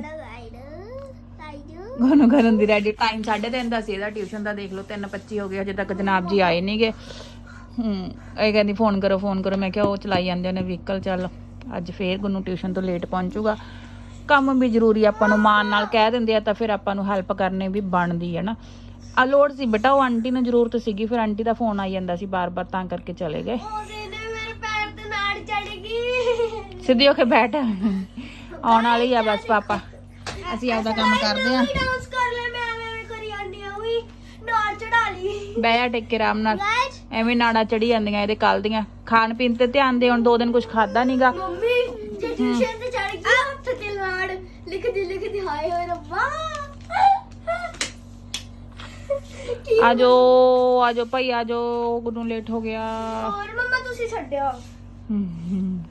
ਗੁੰਨੂ ਕਰਨ ਦੀ ਰੈਡੀ ਟਾਈਮ 3:30 ਦਾ ਸੀ ਇਹਦਾ ਟਿਊਸ਼ਨ ਦਾ ਦੇਖ ਲਓ 3:25 ਹੋ ਗਏ ਹਜੇ ਤੱਕ ਜਨਾਬ ਜੀ ਆਏ ਨਹੀਂਗੇ ਹੂੰ ਇਹ ਕਹਿੰਦੀ ਫੋਨ ਕਰੋ ਫੋਨ ਕਰੋ ਮੈਂ ਕਿਹਾ ਉਹ ਚਲਾਈ ਜਾਂਦੇ ਨੇ ਵਹੀਕਲ ਚੱਲ ਅੱਜ ਫੇਰ ਗੁੰਨੂ ਟਿਊਸ਼ਨ ਤੋਂ ਲੇਟ ਪਹੁੰਚੂਗਾ। ਕੰਮ ਵੀ ਜ਼ਰੂਰੀ ਆਪਾਂ ਨੂੰ ਮਾਨ ਨਾਲ ਕਹਿ ਦਿੰਦੇ ਆ ਤਾਂ ਫਿਰ ਆਪਾਂ ਨੂੰ ਹੈਲਪ ਕਰਨੀ ਵੀ ਬਣਦੀ ਹੈ ਨਾ। ਆ ਲੋੜ ਸੀ ਬੇਟਾ ਉਹ ਆਂਟੀ ਨੂੰ ਜ਼ਰੂਰਤ ਸੀਗੀ ਫਿਰ ਆਂਟੀ ਦਾ ਫੋਨ ਆਈ ਜਾਂਦਾ ਸੀ ਬਾਰ-ਬਾਰ ਤਾਂ ਕਰਕੇ ਚਲੇ ਗਏ। ਸਿੱਧੀ ਹੋ ਕੇ ਬੈਠ। ਆਉਣ ਵਾਲੀ ਆ ਬਸ ਪਾਪਾ। ਅਸੀਂ ਆਪਦਾ ਕੰਮ ਕਰਦੇ ਆ ਡਾਂਸ ਕਰ ਲੈ ਮੈਂ ਐਵੇਂ ਕਰੀ ਜਾਂਦੀ ਆ ਉਹੀ ਨਾੜ ਚੜਾ ਲਈ। ਬਹਿ ਜਾ ਟਿਕ ਕੇ ਆਰਾਮ ਨਾਲ। ਗਾਇਸ ਐਵੇਂ ਨਾੜਾ ਚੜੀ ਜਾਂਦੀਆਂ ਇਹਦੇ ਕੱਲ ਦੀਆਂ। ਖਾਣ ਪੀਣ ਤੇ ਧਿਆਨ ਦੇ ਹੁਣ ਦੋ ਦਿਨ ਕੁਝ ਖਾਦਾ ਨਹੀਂਗਾ ਮੰਮੀ ਜੇ ਟਿਊਸ਼ਨ ਤੇ ਚੜ ਗਈ ਹੱਥ ਤੇ ਲਾੜ। ਲਿਖਦੀ ਲਿਖਦੀ ਹਾਏ ਹੋਏ ਰੱਬਾ। ਕੀ ਆਜੋ ਆਜੋ ਭਾਈ ਆਜੋ ਗੁੱਡੂ ਲੇਟ ਹੋ ਗਿਆ। ਹੋਰ ਮੰਮਾ ਤੁਸੀਂ ਛੱਡਿਓ ਹਮ।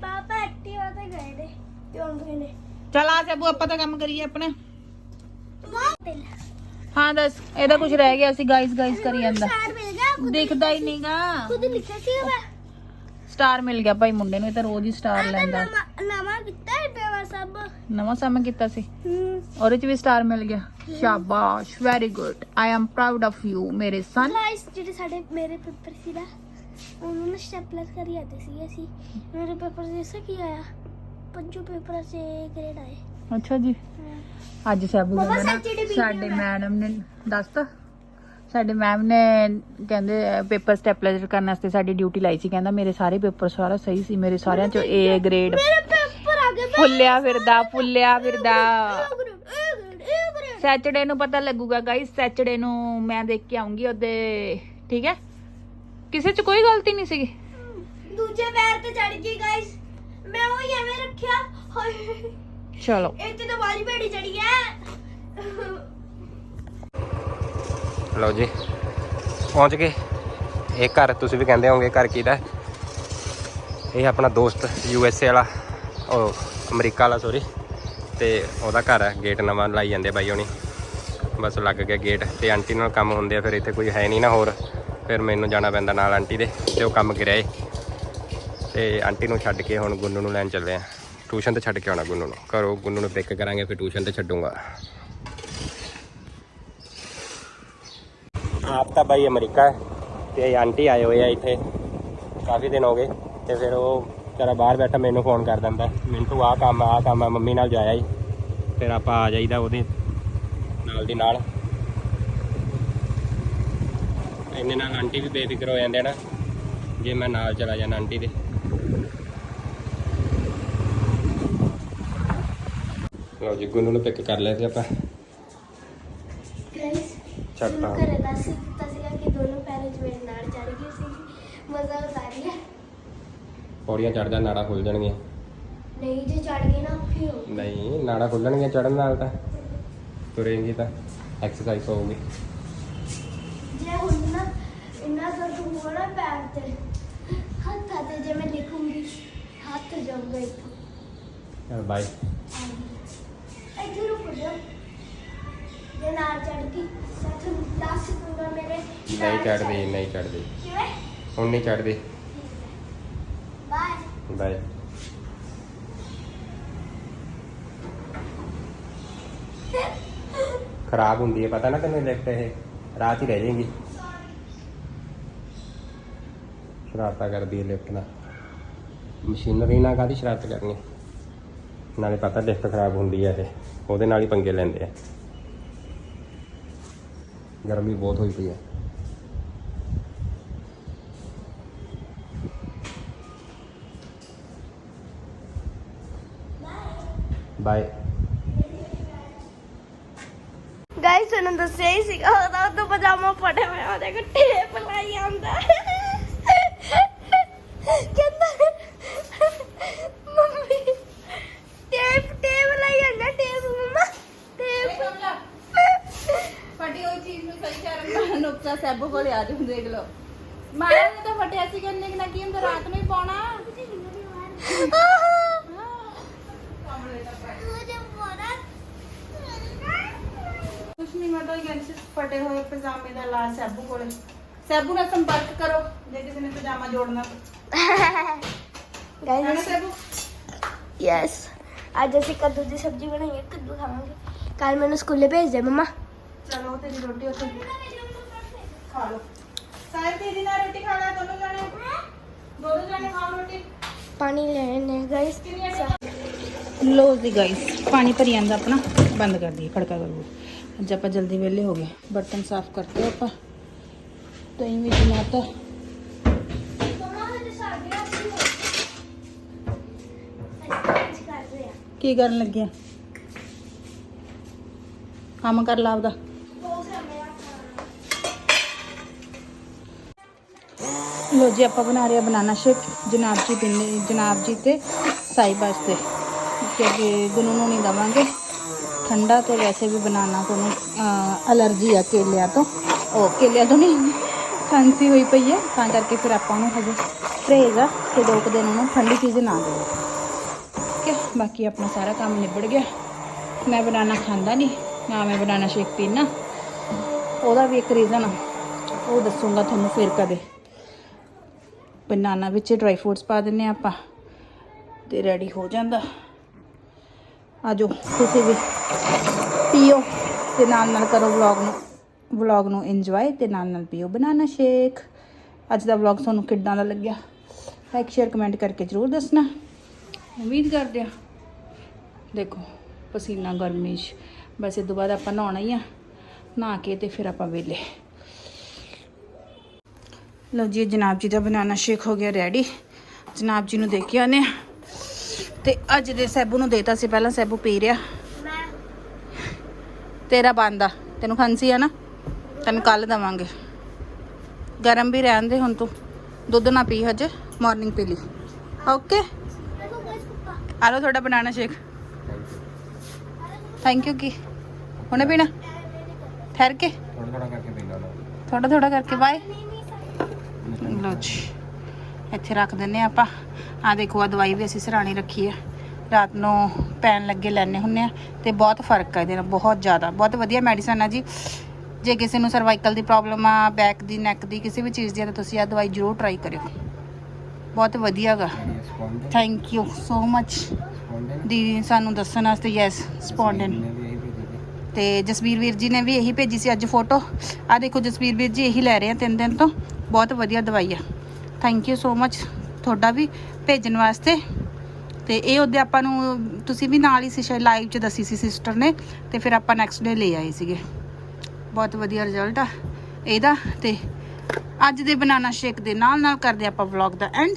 ਪਾਪਾ ਐਕਟਿਵਾ ਤੇ ਗਏ ਨੇ ਕਿਉਂ ਗਏ ਨੇ। ਚੱਲ ਆ ਸਬੂ ਆਪਾਂ ਤਾਂ ਕੰਮ ਕਰੀਏ ਆਪਣਾ। ਹਾਂ ਦੱਸ ਇਹਦਾ ਕੁਝ ਰਹਿ ਗਿਆ ਸੀ ਗਾਈਸ ਗਾਈਸ ਕਰੀ ਜਾਂਦਾ। ਸਟਾਰ ਮਿਲ ਗਿਆ ਖੁਦ ਦਿਖਦਾ ਹੀ ਨਹੀਂਗਾ ਖੁਦ ਲਿਖਿਆ ਸੀ ਮੈਂ। ਸਟਾਰ ਮਿਲ ਗਿਆ ਭਾਈ ਮੁੰਡੇ ਨੂੰ ਇਹ ਤਾਂ ਰੋਜ਼ ਹੀ ਸਟਾਰ ਲੈਂਦਾ। ਨਵਾਂ ਨਵਾਂ ਕੀਤਾ ਹੈ ਪੇਵਾ ਸਭ। ਨਵਾਂ ਸਮ ਕੀਤਾ ਸੀ। ਹੂੰ। ਉਹਦੇ ਚ ਵੀ ਸਟਾਰ ਮਿਲ ਗਿਆ। ਸ਼ਾਬਾਸ਼ very good I am proud of you ਮੇਰੇ ਸਨ ਗਾਇਸ ਜਿਹੜੇ ਸਾਡੇ ਮੇਰੇ ਪੇਪਰ ਸੀ ਨਾ ਉਹਨਾਂ ਨੂੰ ਸਟੈਪਲਰ ਕਰੀ ਜਾਂਦੇ ਸੀ ਅਸੀਂ। ਮੇਰੇ ਪੇਪਰ ਜੈਸਾ ਕੀ ਆਇਆ? ਪੰਜੋ ਪੇਪਰ ਸੇ ਗ੍ਰੇਡ ਆਏ ਅੱਛਾ ਜੀ। ਅੱਜ ਸਭ ਨਾ ਡਿਬੀ ਸਾਡੇ ਮੈਡਮ ਨੇ ਦੱਸਤਾ ਸਾਡੇ ਮੈਮ ਨੇ ਕਹਿੰਦੇ ਪੇਪਰ ਸਟੈਪਲਾਈਜ਼ਰ ਕਰਨ ਵਾਸਤੇ ਸਾਡੀ ਡਿਊਟੀ ਲਾਈ ਸੀ। ਕਹਿੰਦਾ ਮੇਰੇ ਸਾਰੇ ਪੇਪਰ ਸਾਰਾ ਸਹੀ ਸੀ। ਮੇਰੇ ਸਾਰਿਆਂ ਚੋਂ ਏ ਗ੍ਰੇਡ ਮੇਰੇ ਪੇਪਰ ਆ ਗਏ। ਫੁੱਲਿਆ ਫਿਰਦਾ ਫੁੱਲਿਆ ਫਿਰਦਾ। ਸੈਚਰਡੇ ਨੂੰ ਪਤਾ ਲੱਗੂਗਾ ਗਾਈਸ ਸੈਚਰਡੇ ਨੂੰ ਮੈਂ ਦੇਖ ਕੇ ਆਉਂਗੀ ਉਹਦੇ ਠੀਕ ਹੈ? ਕਿਸੇ ਚ ਕੋਈ ਗਲਤੀ ਨਹੀਂ ਸੀਗੀ। ਦੂਜੇ ਪੈਰ ਤੇ ਚੜ ਗਈ ਗਾਇਸ ਮੈਂ ਉਹ ਐਵੇਂ ਰੱਖਿਆ। ਹਾਏ। ਚਲੋ। ਇੱਥੇ ਤਾਂ ਵਾਲੀ ਭੇੜੀ ਚੜੀ ਹੈ ਲਓ ਜੀ ਪਹੁੰਚ ਗਏ। ਇਹ ਘਰ ਤੁਸੀਂ ਵੀ ਕਹਿੰਦੇ ਹੋਵੋਗੇ ਘਰ ਕਿਹਦਾ? ਹੈ? ਇਹ ਆਪਣਾ ਦੋਸਤ ਯੂ ਐਸ ਏ ਵਾਲਾ ਉਹ ਅਮਰੀਕਾ ਵਾਲਾ ਸੋਰੀ ਤੇ ਉਹਦਾ ਘਰ ਹੈ ਗੇਟ ਨਵਾਂ ਲਾਈ ਜਾਂਦੇ ਬਾਈ ਹੋਣੀ। ਬਸ ਲੱਗ ਗਿਆ ਗੇਟ ਤੇ ਆਂਟੀ ਨਾਲ ਕੰਮ ਹੁੰਦੇ ਆ ਫਿਰ ਇੱਥੇ ਕੋਈ ਹੈ ਨਹੀਂ ਨਾ ਹੋਰ। ਫਿਰ ਮੈਨੂੰ ਜਾਣਾ ਪੈਂਦਾ ਨਾਲ ਆਂਟੀ ਦੇ ਤੇ ਉਹ ਕੰਮ ਗਿਰਿਆ ਏ। ਤੇ ਆਂਟੀ ਨੂੰ ਛੱਡ ਕੇ ਹੁਣ ਗੁੰਨੂ ਨੂੰ ਲੈਣ ਚੱਲੇ ਆ। ਟਿਊਸ਼ਨ ਤੇ ਛੱਡ ਕੇ ਆਉਣਾ ਗੁੰਨੂ ਨੂੰ। ਘਰੋਂ ਗੁੰਨੂ ਨੂੰ ਪਿਕ ਕਰਾਂਗੇ, ਫਿਰ ਟਿਊਸ਼ਨ ਤੇ ਛੱਡੂੰਗਾ। ਆਪ ਤਾਂ ਬਾਈ ਅਮਰੀਕਾ ਹੈ ਤੇ ਆਂਟੀ ਆਏ ਹੋਏ ਆ ਇੱਥੇ। ਕਾਫੀ ਦਿਨ ਹੋ ਗਏ ਤੇ ਫਿਰ ਉਹ ਤੇਰਾ ਬਾਹਰ ਬੈਠਾ, ਮੈਨੂੰ ਫੋਨ ਕਰ ਦਿੰਦਾ। ਮਿੰਟੂ, ਆਹ ਕੰਮ ਆ ਆਹ ਕੰਮ ਆ, ਮੰਮੀ ਨਾਲ ਜਾਇਆ ਜੀ ਫਿਰ ਆਪਾਂ ਆ ਜਾਈਦਾ ਉਹਦੇ ਨਾਲ ਦੀ ਨਾਲ। ਇੰਨੇ ਨਾਲ ਆਂਟੀ ਵੀ ਬੇਫਿਕਰ ਹੋ ਜਾਂਦੇ ਆ ਨਾ। ਜੇ ਮੈਂ ਨਾਲ ਚਲਾ ਜਾਣਾ ਆਂਟੀ ਦੇ। ਲਓ ਜੀ ਗੁੰਨੂ ਨੂੰ ਪਿਕ ਕਰ ਲਿਆ ਸੀ ਆਪਾਂ। ਗਾਇਸ ਛੱਡਤਾ ਘਰੇ ਦੱਸ ਦਿੱਤਾ ਸੀਗਾ ਕਿ ਦੋਨੋਂ ਪੈਰੈਂਟਸ ਮੇਰੇ ਨਾਲ ਚੜ ਗਏ ਸੀ। ਮਜ਼ਾ ਆ ਰਿਹਾ ਪੌੜੀਆਂ ਚੜ ਜਾ ਨਾੜਾ ਖੁੱਲ ਜਾਣਗੀਆਂ। ਨਹੀਂ ਜੇ ਚੜ ਗਏ ਨਾ ਫਿਰ ਹੋ ਨਹੀਂ ਨਾੜਾ ਖੁੱਲਣਗੀਆਂ ਚੜਨ ਨਾਲ ਤਾਂ। ਤੁਰੇਂਗੀ ਤਾਂ ਐਕਸਰਸਾਈਜ਼ ਹੋਊਗੀ। ਜੇ ਹੁਣ ਨਾ ਇੰਨਾ ਦਰਦ ਹੋਣਾ ਪੈਰ ਤੇ ਹੱਥਾਂ ਤੇ ਜੇ ਮੈਂ ਲਿਖੂੰਗੀ ਹੱਥ ਜਾਊਗਾ ਇੱਥੋਂ। ਚਲ ਬਾਏ ਇੱਥੇ ਰੁਕ ਜਾ। ਜੇ ਨਾਲ ਚੜ ਗਈ ਤਾਂ ਤੁਹਾਨੂੰ ਦੱਸ ਦੂੰਗਾ ਮੇਰੇ ਨਹੀਂ ਪੈਰ ਚੜਦੀ ਨਹੀਂ ਚੜਦੀ ਕਿਵੇਂ? ਹੁਣ ਨਹੀਂ ਚੜਦੀ ਬਾਏ। ਬਾਏ। ਖਰਾਬ ਹੁੰਦੀ ਹੈ ਪਤਾ ਨਾ ਤੈਨੂੰ ਲਿਫਟ ਇਹ। ਰਾਤ ਹੀ ਰਹਿ ਜਾਏਗੀ। ਸ਼ਰਾਰਤਾਂ ਕਰਦੀ ਹੈ ਲਿਫਟ ਨਾਲ। ਮਸ਼ੀਨਰੀ ਨਾਲ ਕਾਦੀ ਸ਼ਰਾਰਤ ਕਰਨੀ? ਨਾਲੇ ਪਤਾ ਲਿਫਟ ਖਰਾਬ ਹੁੰਦੀ ਹੈ ਇਹ। ਉਹਦੇ ਨਾਲ ਹੀ ਪੰਗੇ ਲੈਂਦੇ ਆ। ਗਰਮੀ ਬਹੁਤ ਹੋਈ ਪਈ ਹੈ ਬਾਏ ਗਾਇਸ ਤੁਹਾਨੂੰ ਦੱਸਿਆ ਹੀ ਸੀਗਾ ਉਹਦਾ ਉਹ ਪਜਾਮਾ ਫਟੇ ਹੋਇਆ ਉਹਦੇ ਕੋ ਟੇਪ ਲਾਈ ਆਂਦਾ ਕਹਿੰਦਾ ਮੰਮੀ ਟੇਪ ਟੇਪ ਲਾਈ ਆਂਦਾ ਟੇਪ ਮੰਮਾ ਟੇਪ ਫਟੀ ਹੋਈ ਚੀਜ਼ ਨੂੰ ਸਹੀ ਕਰਨ ਨੁਕਤਾ ਸੈਬੋ ਕੋਲੇ ਆ ਜਾਉਂ ਦੇਖ ਲਓ। ਮਾਇਆ ਨੇ ਤਾਂ ਫਟਿਆ ਸੀ ਕਿ ਨਾ ਕੀ ਹੁੰਦਾ ਰਾਤ ਨੂੰ ਹੀ ਪਾਉਣਾ। ਕੁਛ ਨਹੀਂ ਮੈਂ ਤਾਂ ਫਟੇ ਹੋਏ ਪਜਾਮੇ ਦਾ ਇਲਾਜ ਸੈਬੂ ਕੋਲੇ। ਸੈਬੂ ਨਾਲ ਸੰਪਰਕ ਕਰੋ। ਜੇ ਕਿਸੇ ਨੇ ਪਜਾਮਾ ਜੋੜਨਾ ਹੈ ਨਾ ਸੈਬੂ? ਯੈਸ ਅੱਜ ਅਸੀਂ ਕੱਦੂ ਦੀ ਸਬਜ਼ੀ ਬਣਾਈ ਹੈ ਕੱਦੂ ਖਾਵਾਂਗੇ। ਕੱਲ ਮੈਨੂੰ ਸਕੂਲੇ ਭੇਜ ਦੇ ਮਮਾ। ਚਲੋ ਤੇਰੀ ਰੋਟੀ ਉੱਥੇ। ਖਾ ਲਓ। ਸਾਹਿਬ ਤੇਰੀ ਨਾਲ ਰੋਟੀ ਖਾ ਲੈ ਦੋਨੋਂ ਜਾਣੇ। ਦੋਨੋਂ ਜਾਣੇ ਖਾਓ ਰੋਟੀ। ਪਾਣੀ ਲੈਣੇ ਗਾਇਸ ਲੋ ਜੀ ਗਾਇਸ ਪਾਣੀ ਭਰੀ ਜਾਂਦਾ ਆਪਣਾ ਬੰਦ ਕਰ ਦਈਏ ਖੜਕਾ ਕਰੋ। ਅੱਜ ਆਪਾਂ ਜਲਦੀ ਵਿਹਲੇ ਹੋ ਗਏ ਬਰਤਨ ਸਾਫ਼ ਕਰਤੇ ਆਪਾਂ। ਦਹੀਂ ਵੀ ਜਮਾਤਾ ਕੀ ਕਰਨ ਲੱਗਿਆ? ਕੰਮ ਕਰ ਲਾ ਆਪਦਾ। ਲੋ ਜੀ, ਆਪਾਂ ਬਣਾ ਰਹੇ ਆ ਬਨਾਨਾ ਸ਼ੇਕ, ਜਨਾਬ ਜੀ ਪੀਂਦੇ ਜਨਾਬ ਜੀ ਤੇ ਸਾਈ ਵਾਸਤੇ। ਕਿਉਂਕਿ ਗੁਨੂੰ ਨੂੰ ਨਹੀਂ ਦਵਾਂਗੇ। ਠੰਡਾ ਤੇ ਵੈਸੇ ਵੀ ਬਨਾਨਾ ਤੁਹਾਨੂੰ ਅਲਰਜੀ ਆ ਕੇਲਿਆਂ ਤੋਂ। ਉਹ ਕੇਲਿਆਂ ਤੋਂ ਨਹੀਂ, ਖਾਂਸੀ ਹੋਈ ਪਈ ਹੈ, ਤਾਂ ਕਰਕੇ ਫਿਰ ਆਪਾਂ ਉਹਨੂੰ ਹਜੇ ਪਰਹੇਜ਼ ਆ ਕਿ ਦੋ ਕੁ ਦਿਨ ਉਹਨੂੰ ਠੰਡੀ ਚੀਜ਼ ਨਾ ਦੇਵੇ। ਠੀਕ ਹੈ, ਬਾਕੀ ਆਪਣਾ ਸਾਰਾ ਕੰਮ ਨਿਬੜ ਗਿਆ। ਮੈਂ ਬਨਾਨਾ ਖਾਂਦਾ ਨਹੀਂ, ਨਾ ਮੈਂ ਬਨਾਨਾ ਸ਼ੇਕ ਪੀਣਾ ਉਹਦਾ ਵੀ ਇੱਕ ਰੀਜ਼ਨ ਆ, ਉਹ ਦੱਸੂਗਾ ਤੁਹਾਨੂੰ ਫਿਰ ਕਦੇ। ਬਨਾਨਾ ਵਿੱਚ ਡਰਾਈ ਫਰੂਟਸ ਪਾ ਦਿੰਨੇ ਆ ਆਪਾਂ ਤੇ ਰੈਡੀ ਹੋ ਜਾਂਦਾ। ਆਜੋ, ਤੁਸੀਂ ਵੀ ਪੀਓ ਤੇ ਨਾਲ ਨਾਲ ਕਰੋ ਵਲੌਗ ਨੂੰ। ਵਲੌਗ ਨੂੰ ਇੰਜੋਏ ਤੇ ਨਾਲ ਨਾਲ ਪੀਓ ਬਨਾਨਾ ਸ਼ੇਕ ਅੱਜ ਦਾ ਵਲੌਗ ਤੁਹਾਨੂੰ ਕਿੱਦਾਂ ਦਾ ਲੱਗਿਆ? ਲਾਈਕ ਸ਼ੇਅਰ ਕਮੈਂਟ ਕਰਕੇ ਜ਼ਰੂਰ ਦੱਸਣਾ। ਉਮੀਦ ਕਰਦੇ ਆ। ਦੇਖੋ, ਪਸੀਨਾ ਗਰਮੀ 'ਚ। ਬਸ ਇਹ ਤੋਂ ਬਾਅਦ ਆਪਾਂ ਨਹਾਉਣਾ ਹੀ ਆ। ਨਹਾ ਕੇ ਤੇ ਫਿਰ ਆਪਾਂ ਵੇਲੇ ਲਓ ਜੀ ਜਨਾਬ ਜੀ ਦਾ ਬਨਾਨਾ ਸ਼ੇਕ ਹੋ ਗਿਆ ਰੈਡੀ ਜਨਾਬ ਜੀ ਨੂੰ ਦੇ ਕੇ ਆਨੇ ਤੇ ਅੱਜ ਦੇ ਸੈਬੂ ਨੂੰ ਦੇਤਾ ਸੀ ਪਹਿਲਾਂ ਸੈਬੂ ਪੀ ਮੈਂ ਤੇਰਾ ਬੰਦਾ ਤੈਨੂੰ ਖਾਂਸੀ ਆ ਨਾ? ਤੈਨੂੰ ਕੱਲ ਦਵਾਂਗੇ। ਗਰਮ ਵੀ ਰਹਿਣ ਦੇ ਹੁਣ ਤੂੰ। ਦੁੱਧ ਨਾ ਪੀ ਹਜੇ ਮਾਰਨਿੰਗ ਪੀ ਲਈ। ਓਕੇ ਆ ਲਓ ਤੁਹਾਡਾ ਬਨਾਨਾ ਸ਼ੇਕ। ਥੈਂਕ ਯੂ ਕੀ? ਹੁਣੇ ਪੀਣਾ? ਠਹਿਰ ਕੇ। ਥੋੜਾ ਥੋੜਾ ਕਰਕੇ ਪੀਣਾ ਥੋੜਾ ਥੋੜਾ ਕਰਕੇ ਬਾਏ ਲਓ ਜੀ ਇੱਥੇ ਰੱਖ ਦਿੰਨੇ ਆ ਆਪਾਂ। ਆ ਦੇਖੋ ਆ ਦਵਾਈ ਵੀ ਅਸੀਂ ਸਰਾਣੀ ਰੱਖੀ ਹੈ ਰਾਤ ਨੂੰ ਪੈਣ ਲੱਗੇ ਲੈਣੇ ਹੁੰਨੇ ਆ ਤੇ ਬਹੁਤ ਫ਼ਰਕ ਹੈ ਇਹਦੇ ਨਾਲ ਬਹੁਤ ਜ਼ਿਆਦਾ। ਬਹੁਤ ਵਧੀਆ ਮੈਡੀਸਨ ਆ ਜੀ। ਜੇ ਕਿਸੇ ਨੂੰ ਸਰਵਾਈਕਲ ਦੀ ਪ੍ਰੋਬਲਮ ਆ ਬੈਕ ਦੀ ਨੈਕ ਦੀ ਕਿਸੇ ਵੀ ਚੀਜ਼ ਦੀ ਆ ਤਾਂ ਤੁਸੀਂ ਆ ਦਵਾਈ ਜ਼ਰੂਰ ਟਰਾਈ ਕਰਿਓ। ਬਹੁਤ ਵਧੀਆ ਗਾ। ਸਪੌਂਡ ਥੈਂਕ ਯੂ ਸੋ ਮਚ ਦੀ ਸਾਨੂੰ ਦੱਸਣ ਵਾਸਤੇ ਯੈਸ ਸਪੌਂਡਨ ਤੇ ਜਸਵੀਰ ਵੀਰ ਜੀ ਨੇ ਵੀ ਇਹੀ ਭੇਜੀ ਸੀ ਅੱਜ ਫੋਟੋ ਆ ਦੇਖੋ ਜਸਵੀਰ ਵੀਰ ਜੀ ਇਹੀ ਲੈ ਰਹੇ ਆ ਤਿੰਨ ਦਿਨ ਤੋਂ। ਬਹੁਤ ਵਧੀਆ ਦਵਾਈ ਆ। ਥੈਂਕ ਯੂ ਸੋ ਮੱਚ ਤੁਹਾਡਾ ਵੀ ਭੇਜਣ ਵਾਸਤੇ। ਤੇ ਇਹ ਉਹਦੇ ਆਪਾਂ ਨੂੰ, ਤੁਸੀਂ ਵੀ ਨਾਲ ਹੀ ਸਿਸ਼ਰ ਲਾਈਵ 'ਚ ਦੱਸੀ ਸੀ ਸਿਸਟਰ ਨੇ, ਤੇ ਫਿਰ ਆਪਾਂ ਨੈਕਸਟ ਡੇ ਲੈ ਆਏ ਸੀਗੇ। ਬਹੁਤ ਵਧੀਆ ਰਿਜ਼ਲਟ ਆ ਇਹਦਾ, ਤੇ ਅੱਜ ਦੇ ਬਨਾਨਾ ਸ਼ੇਕ ਦੇ ਨਾਲ ਨਾਲ ਕਰਦੇ ਆਪਾਂ ਵਲੌਗ ਦਾ ਐਂਡ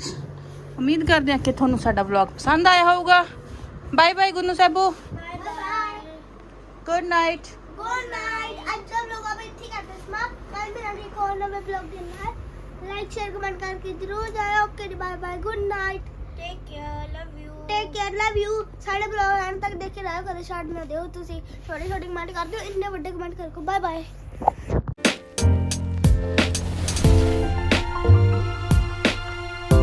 ਉਮੀਦ ਕਰਦੇ ਹਾਂ ਕਿ ਤੁਹਾਨੂੰ ਸਾਡਾ ਵਲੌਗ ਪਸੰਦ ਆਇਆ ਹੋਊਗਾ। ਬਾਏ ਬਾਏ ਗੁੰਨੂ ਸਾਹਿਬੂ ਗੁੱਡ ਨਾਈਟ ਗੁੱਡ ਨਾਈਟ ਅੱਜ ਦਾ ਵਲੌਗ ਆਪਾਂ ਇੱਥੇ ਕਰਦੇ ਸਮਾਪਤ। ਕੱਲ ਮੇਰਾ ਰਿਕਾਰਡ ਨਵੇਂ ਵਲੌਗ ਦੇ ਲਾਈਕ ਸ਼ੇਅਰ ਕਮੈਂਟ ਕਰਕੇ ਜ਼ਰੂਰ ਜਾਇਓ ਓਕੇ ਜੀ bye bye good night take care love you take care love you ਸਾਡੇ ਬਲੌਗ ਐਂਡ ਤੱਕ ਦੇਖ ਕੇ ਰਹੋ ਕਦੇ ਛੱਡ ਨਾ ਦਿਓ ਤੁਸੀਂ ਛੋਟੇ ਛੋਟੇ ਕਮੈਂਟ ਕਰ ਦਿਓ ਇੰਨੇ ਵੱਡੇ ਕਮੈਂਟ ਕਰੋ ਬਾਏ ਬਾਏ